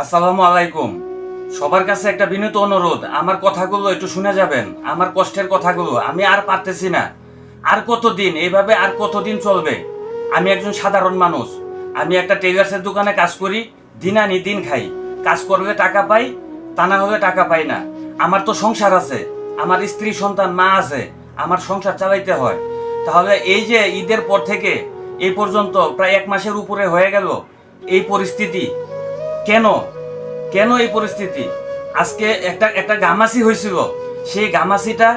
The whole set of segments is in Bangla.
আসসালামু আলাইকুম। সবার কাছে একটা বিনীত অনুরোধ, আমার কথাগুলো একটু শুনে যাবেন, আমার কষ্টের কথাগুলো, আমি আর পারতেছি না। আর কতদিন, এইভাবে আর কতদিন চলবে? আমি একজন সাধারণ মানুষ, আমি একটা টেলার্সের দোকানে কাজ করি দিন আনি দিন খাই। কাজ করলে টাকা পাই, তা না হলে টাকা পাই না। আমার তো সংসার আছে, আমার স্ত্রী, সন্তান, মা আছে, আমার সংসার চালাইতে হয়। তাহলে এই যে ঈদের পর থেকে, এই পর্যন্ত প্রায় এক মাসের উপরে হয়ে গেল এই পরিস্থিতি কেন? কেন এই পরিস্থিতি? আজকে একটা একটা গামাসি হয়েছিল সেই গামাসিটা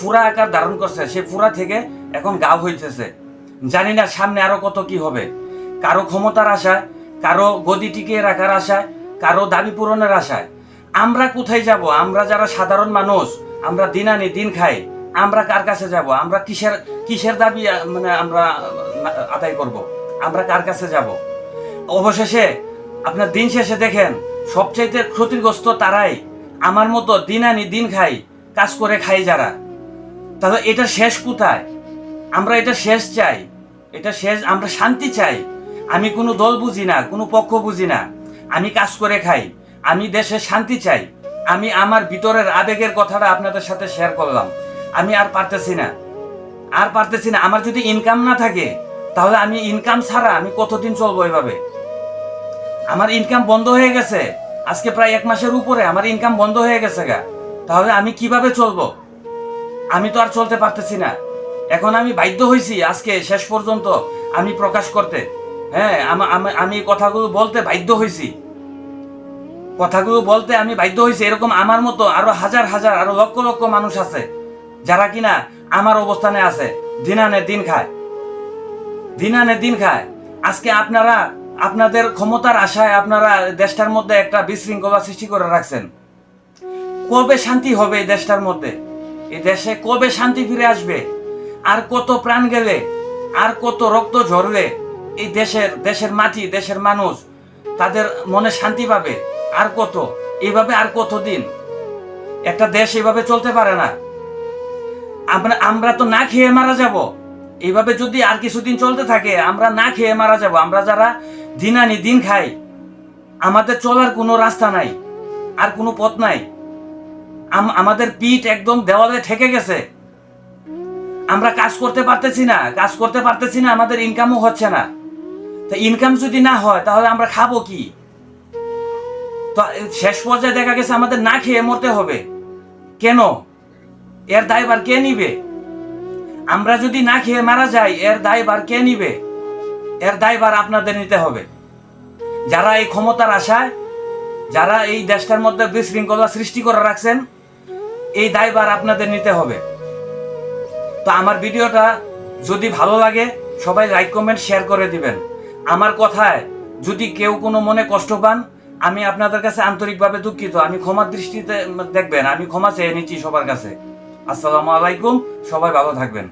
ফুরা আকার ধারণ করছে। সেই ফুরা থেকে এখন গাও হইতেছে। জানি না সামনে আরও কত কি হবে। কারও ক্ষমতার আশায়, কারও গদি টিকিয়ে রাখার আশায়, কারও দাবি পূরণের আশায়। আমরা কোথায় যাব? আমরা যারা সাধারণ মানুষ, আমরা দিন আনি দিন খাই, আমরা কার কাছে যাব? আমরা কিসের কিসের দাবি মানে আমরা আদায় করব? আমরা কার কাছে যাব? অবশেষে আপনার দিন শেষে দেখেন, সবচাইতে ক্ষতিগ্রস্ত তারাই আমার মতো দিন আনি দিন খাই, কাজ করে খাই যারা। তাহলে এটা শেষ কোথায়? আমরা এটা শেষ চাই, এটা শেষ, আমরা শান্তি চাই। আমি কোনো দল বুঝি না, কোনো পক্ষ বুঝি না। আমি কাজ করে খাই, আমি দেশে শান্তি চাই। আমি আমার ভিতরের আবেগের কথাটা আপনাদের সাথে শেয়ার করলাম। আমি আর পারতেছি না। আর পারতেছি না, আমার যদি ইনকাম না থাকে, তাহলে আমি ইনকাম ছাড়া আমি কতদিন চলবো এভাবে? আমার ইনকাম বন্ধ হয়ে গেছে। আজকে প্রায় এক মাসের উপরে আমার ইনকাম বন্ধ হয়ে গেছে গা। তাহলে আমি কীভাবে চলবো? আমি তো আর চলতে পারতেছি না। এখন আমি বাধ্য হয়েছি আজকে শেষ পর্যন্ত আমি প্রকাশ করতে। হ্যাঁ আমা- কথাগুলো বলতে বাধ্য হয়েছি কথাগুলো বলতে আমি বাধ্য হয়েছি এরকম আমার মতো আরও হাজার হাজার, আরও লক্ষ লক্ষ মানুষ আছে, যারা কিনা আমার অবস্থানে আছে। দিন আনে দিন খায়। দিন আনে দিন খায়। আজকে আপনারা আপনাদের ক্ষমতার আশায় আপনারা দেশটার মধ্যে একটা বিশৃঙ্খলা সৃষ্টি করে রাখছেন। কবে শান্তি হবে এই দেশটার মধ্যে? এই দেশে কবে শান্তি ফিরে আসবে? আর কত প্রাণ গেলে? আর কত রক্ত ঝরলে? এই দেশের দেশের মাটি, দেশের মানুষ তাদের মনে শান্তি পাবে। আর কত? এইভাবে আর কত দিন একটা দেশ এভাবে চলতে পারে না। আমরা আমরা তো না খেয়ে মারা যাব। এইভাবে যদি আর কিছুদিন চলতে থাকে, আমরা না খেয়ে মারা যাব। আমরা যারা দিন আনি দিন খাই আমাদের চলার কোনো রাস্তা নাই, আর কোনো পথ নাই। আম- আমাদের পিঠ একদম দেওয়ালে ঠেকে গেছে। আমরা কাজ করতে পারতেছি না, কাজ করতে পারতেছি না, আমাদের ইনকামও হচ্ছে না। তা ইনকাম যদি না হয়, তাহলে আমরা খাব কি? তো শেষ পর্যায়ে দেখা গেছে আমাদের না খেয়ে মরতে হবে। কেন? এর দায়ভার কে নিবে? আমরা যদি না খেয়ে মারা যাই, এর দায়ভার কে নিবে? এর দায়ভার আপনাদের নিতে হবে। যারা এই ক্ষমতার আশায়, যারা এই দেশটার মধ্যে বিশৃঙ্খলা সৃষ্টি করে রাখছেন, এই দায়ভার আপনাদের নিতে হবে। তো আমার ভিডিওটা যদি ভালো লাগে, সবাই লাইক কমেন্ট শেয়ার করে দিবেন। আমার কথায় যদি কেউ কোনো মনে কষ্ট পান, আমি আপনাদের কাছে আন্তরিকভাবে দুঃখিত। আমি ক্ষমার দৃষ্টিতে দেখবেন, আমি ক্ষমা চেয়ে নিচ্ছি সবার কাছে। আসসালামু আলাইকুম, সবাই ভালো থাকবেন।